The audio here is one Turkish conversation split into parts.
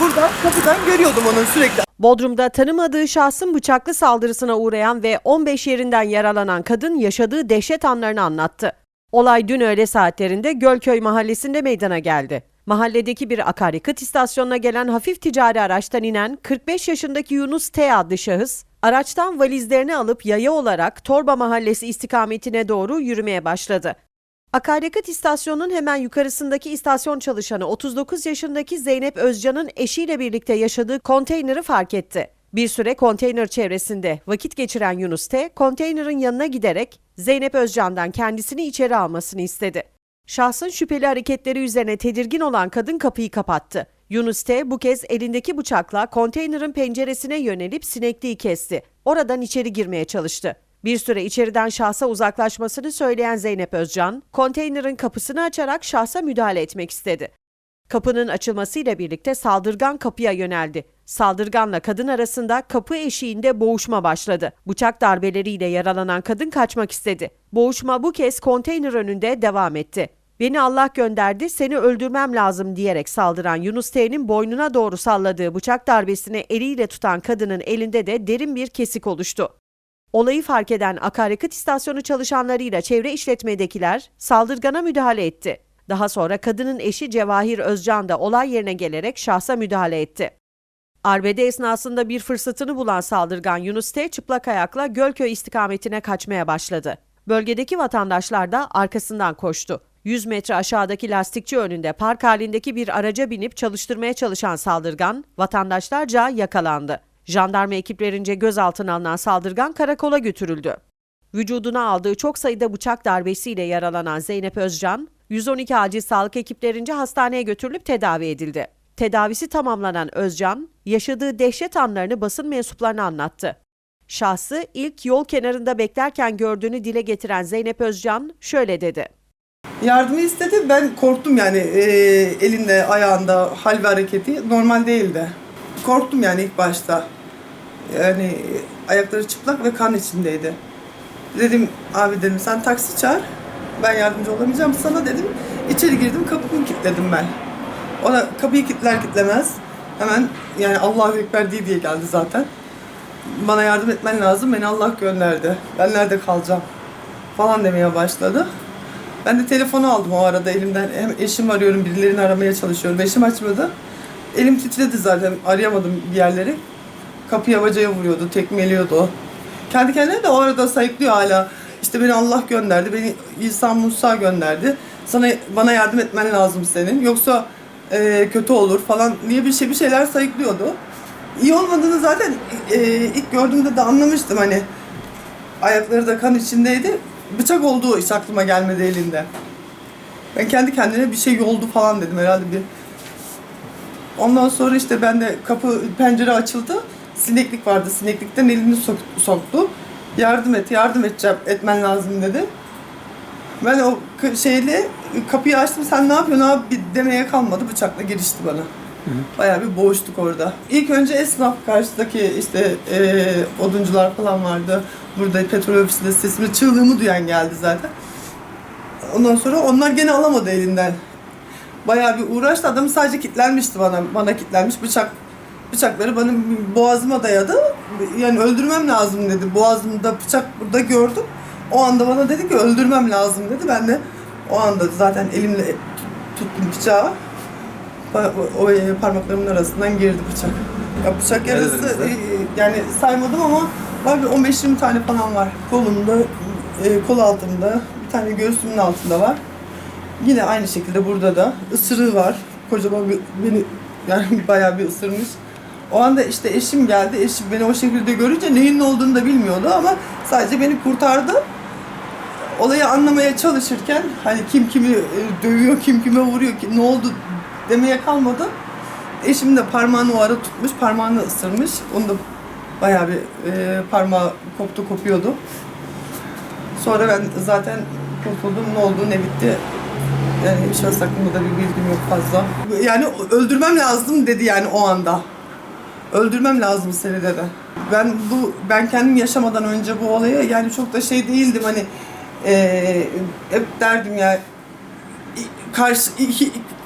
buradan kapıdan görüyordum onu sürekli. Bodrum'da tanımadığı şahsın bıçaklı saldırısına uğrayan ve 15 yerinden yaralanan kadın yaşadığı dehşet anlarını anlattı. Olay dün öğle saatlerinde Gölköy mahallesinde meydana geldi. Mahalledeki bir akaryakıt istasyonuna gelen hafif ticari araçtan inen 45 yaşındaki Yunus T adlı şahıs, araçtan valizlerini alıp yaya olarak Torba Mahallesi istikametine doğru yürümeye başladı. Akaryakıt istasyonunun hemen yukarısındaki istasyon çalışanı 39 yaşındaki Zeynep Özcan'ın eşiyle birlikte yaşadığı konteyneri fark etti. Bir süre konteyner çevresinde vakit geçiren Yunus T, konteynerin yanına giderek Zeynep Özcan'dan kendisini içeri almasını istedi. Şahsın şüpheli hareketleri üzerine tedirgin olan kadın kapıyı kapattı. Yunus T bu kez elindeki bıçakla konteynerin penceresine yönelip sinekliği kesti. Oradan içeri girmeye çalıştı. Bir süre içeriden şahsa uzaklaşmasını söyleyen Zeynep Özcan, konteynerin kapısını açarak şahsa müdahale etmek istedi. Kapının açılmasıyla birlikte saldırgan kapıya yöneldi. Saldırganla kadın arasında kapı eşiğinde boğuşma başladı. Bıçak darbeleriyle yaralanan kadın kaçmak istedi. Boğuşma bu kez konteyner önünde devam etti. Beni Allah gönderdi, seni öldürmem lazım diyerek saldıran Yunus T'nin boynuna doğru salladığı bıçak darbesini eliyle tutan kadının elinde de derin bir kesik oluştu. Olayı fark eden akaryakıt istasyonu çalışanlarıyla çevre işletmedekiler saldırgana müdahale etti. Daha sonra kadının eşi Cevahir Özcan da olay yerine gelerek şahsa müdahale etti. Arbede esnasında bir fırsatını bulan saldırgan Yunus T. çıplak ayakla Gölköy istikametine kaçmaya başladı. Bölgedeki vatandaşlar da arkasından koştu. 100 metre aşağıdaki lastikçi önünde park halindeki bir araca binip çalıştırmaya çalışan saldırgan vatandaşlarca yakalandı. Jandarma ekiplerince gözaltına alınan saldırgan karakola götürüldü. Vücuduna aldığı çok sayıda bıçak darbesiyle yaralanan Zeynep Özcan, 112 acil sağlık ekiplerince hastaneye götürülüp tedavi edildi. Tedavisi tamamlanan Özcan, yaşadığı dehşet anlarını basın mensuplarına anlattı. Şahsı ilk yol kenarında beklerken gördüğünü dile getiren Zeynep Özcan şöyle dedi. Yardımı istedi. Ben korktum yani e, elinde, ayağında hal ve hareketi normal değildi. Korktum yani ilk başta. Yani ayakları çıplak ve kan içindeydi. Dedim abi dedim sen taksi çağır. Ben yardımcı olamayacağım sana dedim. İçeri girdim kapımı kilitledim ben. O da kapıyı kilitler kilitlemez. Hemen yani Allahu Ekber diye diye geldi zaten. Bana yardım etmen lazım. Beni Allah gönderdi. Ben nerede kalacağım? Falan demeye başladı. Ben de telefonu aldım o arada elimden. Hem eşim arıyorum, birilerini aramaya çalışıyorum. Eşim açmadı. Elim titredi zaten. Arayamadım bir yerleri. Kapıya bacaya vuruyordu, tekmeliyordu. Kendi kendine de o arada sayıklıyor hala. İşte beni Allah gönderdi, beni İsa Musa gönderdi. Sana bana yardım etmen lazım senin. Yoksa e, kötü olur falan diye bir şey bir şeyler sayıklıyordu. İyi olmadığını zaten e, ilk gördüğümde de anlamıştım hani. Ayakları da kan içindeydi. Bıçak olduğu hiç aklıma gelmedi elinde. Ben kendi kendine bir şey oldu falan dedim herhalde bir. Ondan sonra işte ben de kapı pencere açıldı. Sineklik vardı. Sineklikten elini sok- soktu. Yardım et, yardım edeceğim, etmen lazım dedi. Ben o şeyle kapıyı açtım. Sen ne yapıyorsun abi demeye kalmadı. Bıçakla girişti bana. Bayağı bir boğuştuk orada. İlk önce esnaf karşıdaki işte e, oduncular falan vardı. Burada petrol ofisinde sesimi, çığlığımı duyan geldi zaten. Ondan sonra onlar gene alamadı elinden. Bayağı bir uğraştı. Adam sadece kitlenmişti bana. Bana kitlenmiş bıçak bıçakları bana boğazıma dayadı. Yani öldürmem lazım dedi. Boğazımda bıçak burada gördüm. O anda bana dedi ki öldürmem lazım dedi. Ben de o anda zaten elimle tuttum bıçağı. O, e, parmaklarımın arasından girdi bıçak. Ya bıçak yarası e, yani saymadım ama var bir 15-20 tane falan var. Kolumda, e, kol altımda, bir tane göğsümün altında var. Yine aynı şekilde burada da ısırığı var. Kocaman bir, beni yani bayağı bir ısırmış. O anda işte eşim geldi. Eşim beni o şekilde görünce neyin ne olduğunu da bilmiyordu ama sadece beni kurtardı. Olayı anlamaya çalışırken hani kim kimi e, dövüyor, kim kime vuruyor, ki ne oldu demeye kalmadı. Eşim de parmağını o ara tutmuş, parmağını ısırmış. Onu da bayağı bir e, parmağı koptu, kopuyordu. Sonra ben zaten kurtuldum, ne oldu, ne bitti. Yani şahıs hakkında da bir bilgim yok fazla. Yani öldürmem lazım dedi yani o anda. Öldürmem lazım seni dedi. Ben bu ben kendim yaşamadan önce bu olaya yani çok da şey değildim hani eee hep derdim ya karşı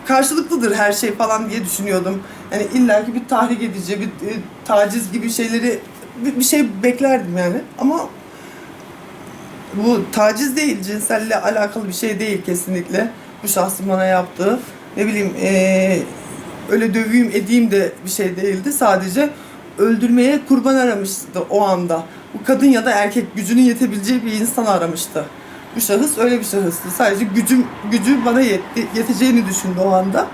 karşılıklıdır her şey falan diye düşünüyordum. Yani illaki bir tahrik edici, bir e, taciz gibi şeyleri bir, bir şey beklerdim yani. Ama bu taciz değil, cinselle alakalı bir şey değil kesinlikle. Bu şahsın bana yaptığı. Ne bileyim eee, öyle döveyim edeyim de bir şey değildi. Sadece öldürmeye kurban aramıştı o anda. Bu kadın ya da erkek gücünün yetebileceği bir insan aramıştı. Bu şahıs öyle bir şahıstı. Sadece gücüm gücü bana yetti, yeteceğini düşündü o anda.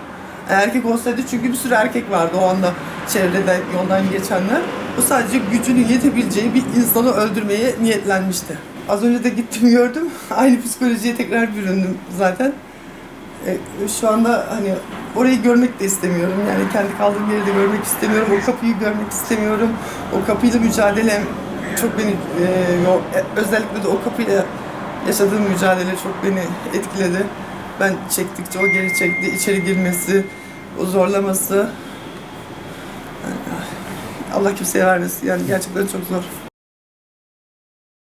Erkek olsaydı çünkü bir sürü erkek vardı o anda çevreden yoldan geçenler. O sadece gücünün yetebileceği bir insanı öldürmeye niyetlenmişti. Az önce de gittim gördüm. Aynı psikolojiye tekrar büründüm zaten. E, şu anda hani orayı görmek de istemiyorum. Yani kendi kaldığım yeri de görmek istemiyorum. O kapıyı görmek istemiyorum. O kapıyla mücadelem çok beni e, e, özellikle de o kapıyla yaşadığım mücadele çok beni etkiledi. Ben çektikçe o geri çekti. içeri girmesi, o zorlaması. Yani, Allah kimseye vermesin. Yani gerçekten çok zor.